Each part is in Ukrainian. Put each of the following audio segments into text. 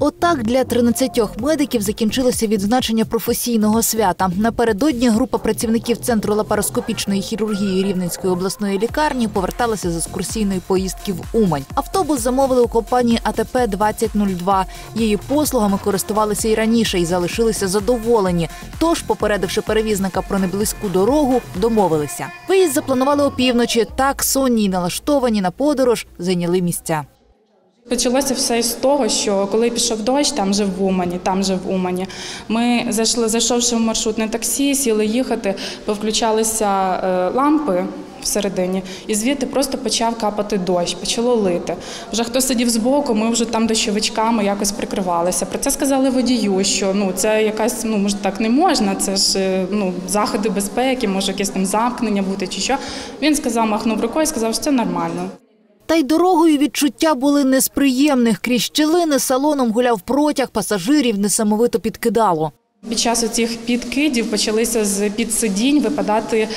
Отак для 13 медиків закінчилося відзначення професійного свята. Напередодні група працівників центру лапароскопічної хірургії Рівненської обласної лікарні поверталася з екскурсійної поїздки в Умань. Автобус замовили у компанії АТП 2002 Її послугами користувалися і раніше і залишилися задоволені. Тож, попередивши перевізника про неблизьку дорогу, домовилися. Виїзд запланували опівночі. Так сонні й налаштовані на подорож зайняли місця. Почалося все з того, що коли пішов дощ, там же в Умані, там же в Умані. Ми зайшли, зайшовши в маршрутне таксі, сіли їхати, повключалися е, лампи всередині, і звідти просто почав капати дощ, почало лити. Вже хто сидів збоку, ми вже там дощовичками якось прикривалися. Про це сказали водію, що ну це якась, ну може так не можна, це ж е, ну заходи безпеки, може якесь там замкнення бути чи що. Він сказав, махнув рукою, сказав, що це нормально. Та й дорогою відчуття були не з приємних. Крізь щілини салоном гуляв протяг, пасажирів несамовито підкидало. Під час цих підкидів почалися з під сидінь випадати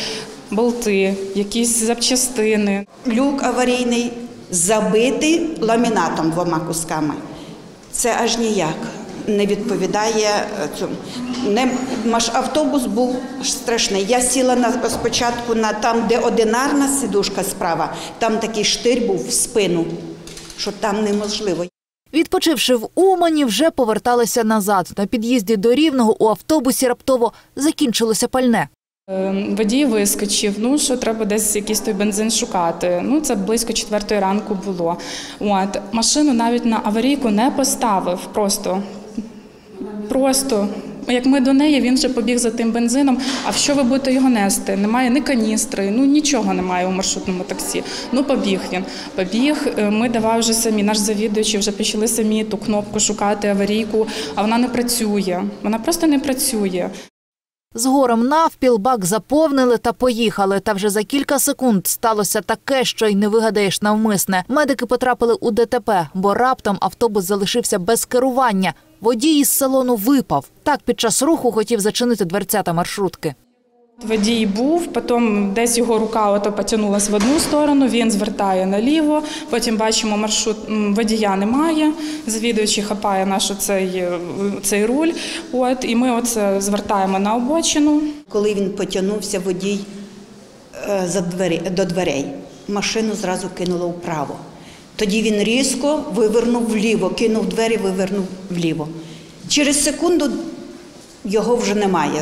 болти, якісь запчастини. Люк аварійний забитий ламінатом двома кусками. Це аж ніяк не відповідає е, цьому. Не, маш, автобус був страшний. Я сіла на, спочатку на там, де одинарна сидушка справа, там такий штир був в спину, що там неможливо. Відпочивши в Умані, вже поверталися назад. На під'їзді до Рівного у автобусі раптово закінчилося пальне. Е, Водій вискочив, ну що треба десь якийсь той бензин шукати. Ну це близько четвертої ранку було. От машину навіть на аварійку не поставив. Просто просто. Як ми до неї, він вже побіг за тим бензином. А в що ви будете його нести? Немає ні каністри, ну нічого немає у маршрутному таксі. Ну побіг він. Побіг. е, Ми давай вже самі. Наш завідуючий вже почали самі ту кнопку шукати аварійку, а вона не працює. Вона просто не працює. Згором навпіл бак заповнили та поїхали. Та вже за кілька секунд сталося таке, що й не вигадаєш навмисне. Медики потрапили у ДТП, бо раптом автобус залишився без керування. Водій із салону випав. Так під час руху хотів зачинити дверцята маршрутки. Водій був, потім десь його рука ото потягнулась в одну сторону, він звертає наліво. Потім бачимо, маршрут водія немає. Завідуючий хапає наш цей, е, цей руль. От і ми оце звертаємо на обочину. Коли він потягнувся водій е, за двері, до дверей, машину зразу кинуло вправо. Тоді він різко вивернув вліво, кинув двері, вивернув вліво. Через секунду його вже немає.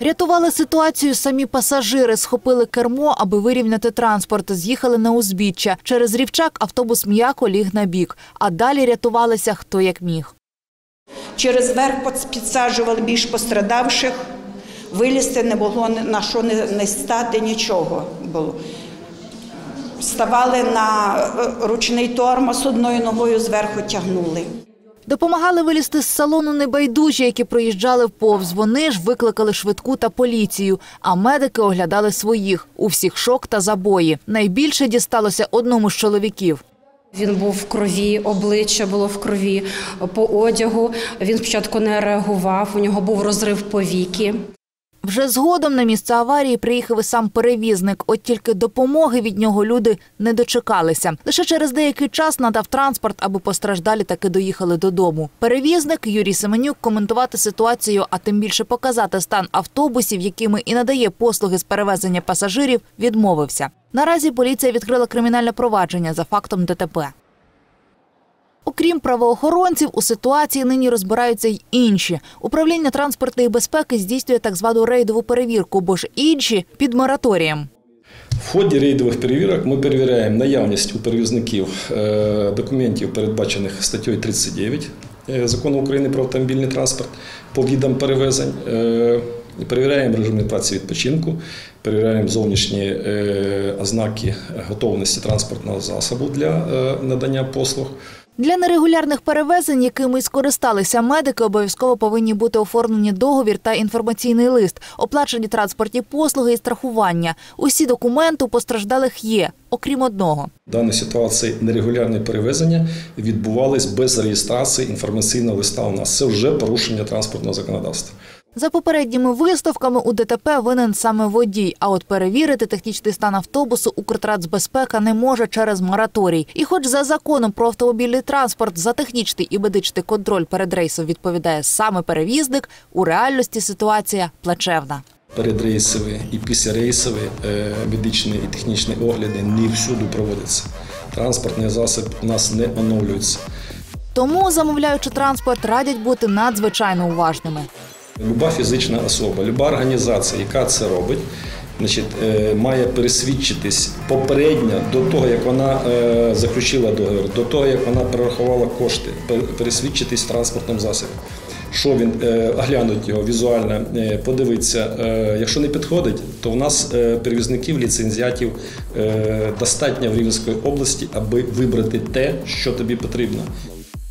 Рятували ситуацію самі пасажири, схопили кермо, аби вирівняти транспорт. З'їхали на узбіччя. Через рівчак автобус м'яко ліг на бік, а далі рятувалися хто як міг. Через верх підсаджували більш пострадавших, вилізти не було на що не, стати, нічого було. Ставали на е, ручний тормоз одною ногою зверху тягнули. Допомагали вилізти з салону небайдужі, які проїжджали повз. Вони ж викликали швидку та поліцію. А медики оглядали своїх. У всіх шок та забої. Найбільше дісталося одному з чоловіків. Він був в крові, обличчя було в крові, по одягу. Він спочатку не реагував, у нього був розрив повіки. Вже згодом на місце аварії приїхав і сам перевізник. От тільки допомоги від нього люди не дочекалися. Лише через деякий час надав транспорт, аби постраждалі таки доїхали додому. Перевізник Юрій Семенюк коментувати ситуацію, а тим більше показати стан автобусів, якими і надає послуги з перевезення пасажирів, відмовився. Наразі поліція відкрила кримінальне провадження за фактом ДТП. Окрім правоохоронців, у ситуації нині розбираються й інші. Управління транспортної безпеки здійснює так звану рейдову перевірку, бо ж інші під мораторієм. В ході рейдових перевірок ми перевіряємо наявність у перевізників е, документів, передбачених статтею 39 е, Закону України про автомобільний транспорт по видам перевезень. Е, Перевіряємо режими праці відпочинку, перевіряємо зовнішні ознаки готовності транспортного засобу для надання послуг. Для нерегулярних перевезень, якими скористалися медики, обов'язково повинні бути оформлені договір та інформаційний лист, оплачені транспортні послуги і страхування. Усі документи у постраждалих є, окрім одного. В даній ситуації нерегулярні перевезення відбувались без реєстрації інформаційного листа у нас. Це вже порушення транспортного законодавства. За попередніми виставками у ДТП винен саме водій. А от перевірити технічний стан автобусу Укртрансбезпека не може через мораторій. І, хоч за законом про автомобільний транспорт за технічний і медичний контроль перед рейсом відповідає саме перевізник, у реальності ситуація плачевна. Передрейсові і післярейсові е, медичні і технічні огляди не всюди проводяться. Транспортний засіб у нас не оновлюється. Тому, замовляючи транспорт, радять бути надзвичайно уважними. Люба фізична особа, люба організація, яка це робить, значить, е, має пересвідчитись попередньо до того, як вона е, заключила договір, до того, як вона перерахувала кошти, пересвідчитись в транспортному засобі. Що він е, оглянуть його візуально, подивитися. Якщо не підходить, то в нас перевізників, ліцензіатів достатньо в Рівненської області, аби вибрати те, що тобі потрібно.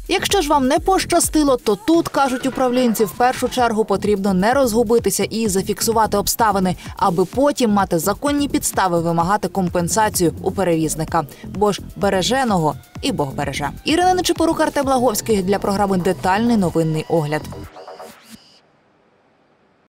Якщо ж вам не пощастило, то тут кажуть управлінці, в першу чергу потрібно не розгубитися і зафіксувати обставини, аби потім мати законні підстави вимагати компенсацію у перевізника. Бо ж береженого і Бог береже. Ірина Нечипорук, Артем Благовський для програми Детальний новинний огляд.